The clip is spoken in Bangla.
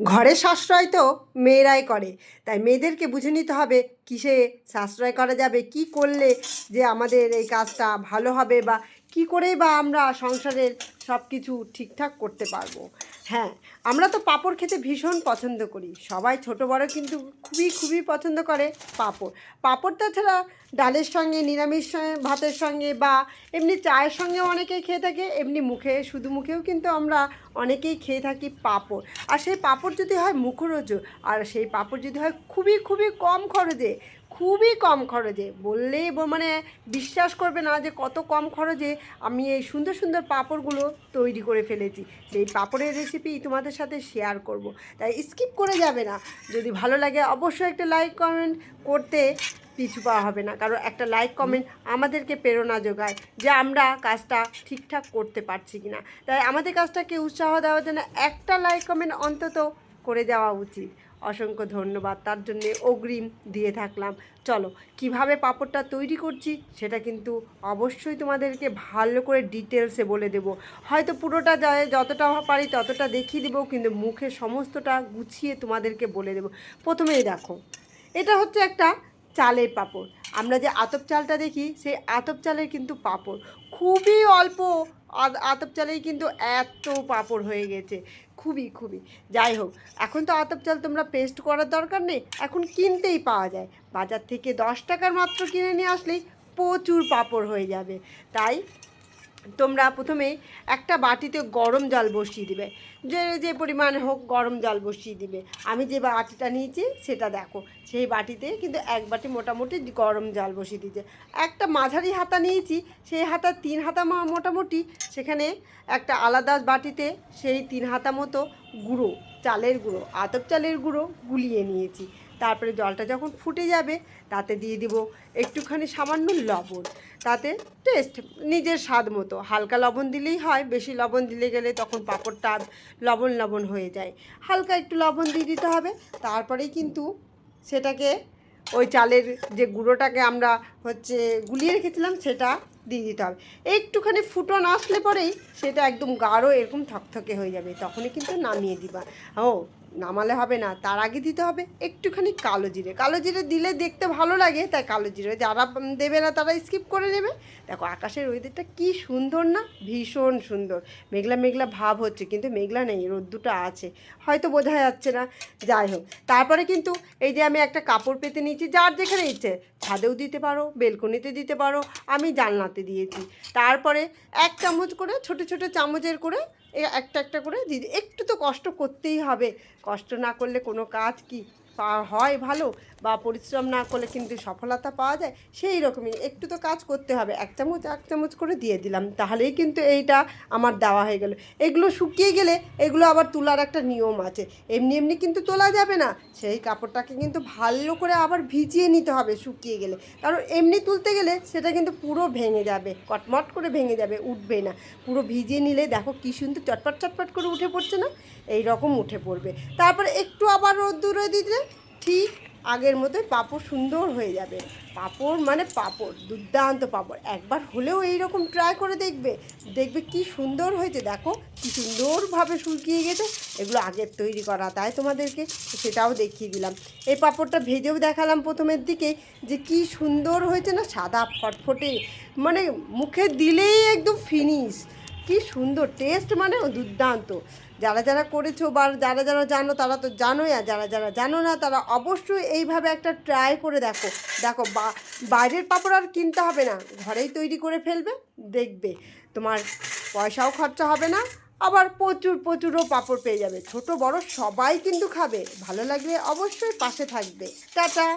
ঘরে সাশ্রয় তো মেয়েরাই করে। তাই মেয়েদেরকে বুঝে নিতে হবে কিসে সাশ্রয় করা যাবে, কি করলে যে আমাদের এই কাজটা ভালো হবে বা কি করেই বা আমরা সংসারের সব কিছু ঠিকঠাক করতে পারব। হ্যাঁ আমরা তো পাঁপড় খেতে ভীষণ পছন্দ করি। সবাই ছোট বড় কিন্তু খুবই খুবই পছন্দ করে পাঁপড়। পাঁপড় তাছাড়া ডালের সঙ্গে, নিরামিষ সঙ্গে, ভাতের সঙ্গে বা এমনি চায়ের সঙ্গেও অনেকেই খেয়ে থাকে, এমনি মুখে, শুধু মুখেও কিন্তু আমরা অনেকেই খেয়ে থাকি পাঁপড়। আর সেই পাঁপড় যদি হয় মুখরোচ আর সেই পাঁপড় যদি হয় খুবই খুবই কম খরচে, খুবই কম খরচে, বললেই মানে বিশ্বাস করবে না যে কত কম খরচে আমি এই সুন্দর সুন্দর পাঁপড়গুলো তৈরি করে ফেলেছি। সেই পাঁপড়ের রেসিপি তোমাদের সাথে শেয়ার করব। তাই স্কিপ করে যাবে না। যদি ভালো লাগে অবশ্যই একটা লাইক কমেন্ট করতে পিছু পাওয়া হবে না। কারণ একটা লাইক কমেন্ট আমাদেরকে প্রেরণা যোগায় যে আমরা কাজটা ঠিকঠাক করতে পারছি কিনা। তাই আমাদের কাজটাকে উৎসাহ দেওয়ার জন্য একটা লাইক কমেন্ট অন্তত করে যাওয়া উচিত। অসংখ্য ধন্যবাদ, তার জন্য অগ্রিম দিয়ে থাকলাম। চলো, কীভাবে পাপড়টা তৈরি করছি সেটা কিন্তু অবশ্যই তোমাদেরকে ভালো করে ডিটেলসে বলে দেব। হয়তো পুরোটা যায়, যতটা পারি ততটা দেখিয়ে দেবো, কিন্তু মুখে সমস্তটা গুছিয়ে তোমাদেরকে বলে দেব। প্রথমেই দেখো, এটা হচ্ছে একটা চালের পাপড়। আমরা যে আতপ চালটা দেখি, সেই আতপ চালের কিন্তু পাপড়। খুবই অল্প আতপ চালেই কিন্তু এত পাপড় হয়ে গেছে। খুবই খুবই। যাই হোক, এখন তো আতপ চাল তোমরা পেস্ট করার দরকার নেই, এখন কিনতেই পাওয়া যায়। বাজার থেকে দশ টাকার মাত্র কিনে নিয়ে আসলেই প্রচুর পাপড় হয়ে যাবে। তাই তোমরা প্রথমে একটা বাটিতে গরম জল বসিয়ে দিবে। যে যে পরিমাণ হোক গরম জল বসিয়ে দিবে। আমি যে বাটিটা নিয়েছি সেটা দেখো, সেই বাটিতে কিন্তু এক বাটি মোটামুটি গরম জল বসিয়ে দিয়েছে। একটা মাঝারি হাতা নিয়েছি, সেই হাতা তিন হাতা মোটামুটি। সেখানে একটা আলাদা বাটিতে সেই তিন হাতা মতো গুঁড়ো, চালের গুঁড়ো, আতপ চালের গুঁড়ো গুলিয়ে নিয়েছি। তারপরে জলটা যখন ফুটে যাবে, তাতে দিয়ে দিব একটুখানি সামান্য লবণ। তাতে টেস্ট নিজের স্বাদ মতো। হালকা লবণ দিলেই হয়, বেশি লবণ দিলে গেলে তখন পাঁপড়টা লবণ লবণ হয়ে যায়। হালকা একটু লবণ দিয়ে দিতে হবে, তারপরেই কিন্তু সেটাকে ওই চালের যে গুঁড়োটাকে আমরা হচ্ছে গুলিয়ে রেখেছিলাম, সেটা দিয়ে দিতে হবে। একটুখানি ফুটন আসলে পরেই সেটা একদম গাঢ় এরকম থকথকে হয়ে যাবে, তখনই কিন্তু নামিয়ে দিবা। ও, নামালে হবে না, তার আগে দিতে হবে একটুখানি কালো জিরে। কালো জিরে দিলে দেখতে ভালো লাগে, তাই কালো জিরে যারা দেবে না তারা স্কিপ করে নেবে। দেখো আকাশের ওয়েদারটা কি সুন্দর না? ভীষণ সুন্দর। মেঘলা মেঘলা ভাব হচ্ছে, কিন্তু মেঘলা নেই রোদ্দুটা আছে। হয়তো বোঝা যাচ্ছে না। যাই হোক, তারপরে কিন্তু এই যে আমি একটা কাপড় পেতে নিয়েছি, যার যেখানে ইচ্ছে, ছাদেও দিতে পারো, বেলকনিতে দিতে পারো, আমি জানলাতে দিয়েছি। তারপরে এক চামচ করে, ছোট ছোট চামচের করে একটা একটা করে দিদি একটু তো কষ্ট করতেই হবে। কষ্ট না করলে কোনো কাজ কি? হয় ভালো বা পরিশ্রম না করলে কিন্তু সফলতা পাওয়া যায়, সেই রকমই। একটু তো কাজ করতে হবে, এক চামচ এক চামচ করে দিয়ে দিলাম, তাহলেই কিন্তু এইটা আমার দেওয়া হয়ে গেল। এগুলো শুকিয়ে গেলে এগুলো আবার তোলার একটা নিয়ম আছে, এমনি এমনি কিন্তু তোলা যাবে না। সেই কাপড়টাকে কিন্তু ভালো করে আবার ভিজিয়ে নিতে হবে শুকিয়ে গেলে। কারণ এমনি তুলতে গেলে সেটা কিন্তু পুরো ভেঙে যাবে, কটমট করে ভেঙে যাবে উঠবে না। পুরো ভিজিয়ে নিলে দেখো কী সুন্দর চটপট চটপট করে উঠে পড়ছে না? এই রকম উঠে পড়বে। তারপরে একটু আবার রোদ্দুরে দিলে ঠিক আগের মতোই পাঁপড় সুন্দর হয়ে যাবে। পাঁপড় মানে পাঁপড়, দুর্দান্ত পাঁপড়। একবার হলেও এই রকম ট্রাই করে দেখবে। দেখবে কি সুন্দর হয়েছে। দেখো, কি সুন্দরভাবে শুকিয়ে গেছে। এগুলো আগের তৈরি করা, তাই তোমাদেরকে সেটাও দেখিয়ে দিলাম। এই পাঁপড়টা ভেজেও দেখালাম প্রথমের দিকে যে কি সুন্দর হয়েছে না, সাদা ফটফটে। মানে মুখে দিলেই একদম ফিনিশ কি সুন্দর টেস্ট মানে দুর্দান্ত। যারা যারা করেছ বা যারা যারা জানো, তারা তো জানোই, আর যারা যারা জানো না, তারা অবশ্যই এইভাবে একটা ট্রাই করে দেখো। দেখো বাইরের পাপড় আর কিনতে হবে না, ঘরেই তৈরি করে ফেলবে, দেখবে। তোমার পয়সাও খরচা হবে না, আবার প্রচুর, প্রচুরও পাপড় পেয়ে যাবে। ছোট, বড় সবাই কিন্তু খাবে, ভালো লাগলে অবশ্যই পাশে থাকবে। টাটা!